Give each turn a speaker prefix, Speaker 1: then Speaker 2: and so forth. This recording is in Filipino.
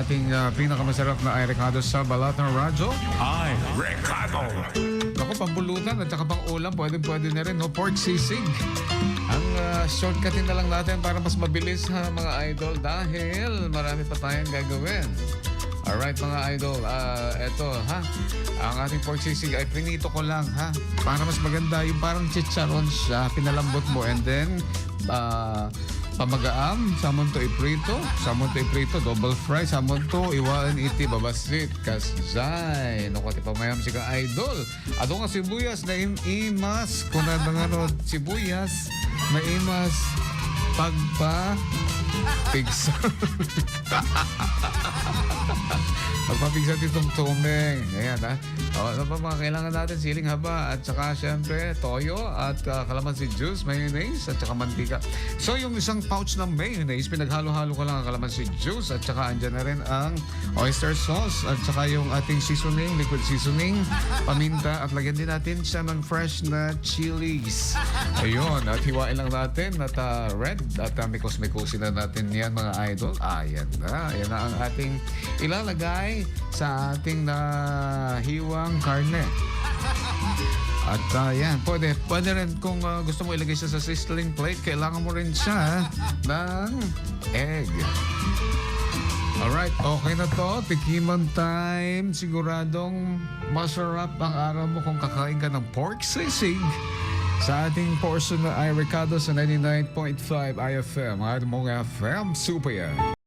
Speaker 1: ating uh, pinakamasarap na ay recado sa balat ng radyo.
Speaker 2: Ay, Ricardo.
Speaker 1: Ako, pambulutan at saka pang ulam, pwede pwede na rin, no? Pork sisig. Ang uh, shortcutin na lang natin para mas mabilis ha, mga idol dahil marami pa tayong gagawin. Alright mga idol, ah eto ha, ang ating pork sisig ay pinito ko lang ha, para mas maganda yung parang chicharon siya, pinalambot mo and then ah pamagaam, samon to iprito, samon to iprito, double fry, samon to iwaan iti babasit, kasjay, no ti pamayam si ka idol. Ato nga sibuyas na im imas, kung na ano, sibuyas, na imas, pagpa, pigsa. Magpapigsa itong tumeng. Ayan ha. O, ano pa mga kailangan natin? Siling haba at saka syempre toyo at uh, kalamansi juice, mayonnaise at saka mantika. So yung isang pouch ng mayonnaise, pinaghalo-halo ko lang ang kalamansi juice at saka andyan na rin ang oyster sauce at saka yung ating seasoning, liquid seasoning, paminta at lagyan din natin siya ng fresh na chilies. Ayun, at hiwain lang natin at uh, red at uh, mikos-mikosin na natin yan mga idol. Ayan na. Ayan na ang ating ilalagay sa ating na hiwang karne. At uh, yan, pwede, pwede rin kung uh, gusto mo ilagay siya sa sizzling plate, kailangan mo rin siya ng egg. Alright, okay na to. Tikiman time. Siguradong masarap ang araw mo kung kakain ka ng pork sisig sa ating portion na ay Ricardo sa 99.5 IFM. Ang mong FM Super.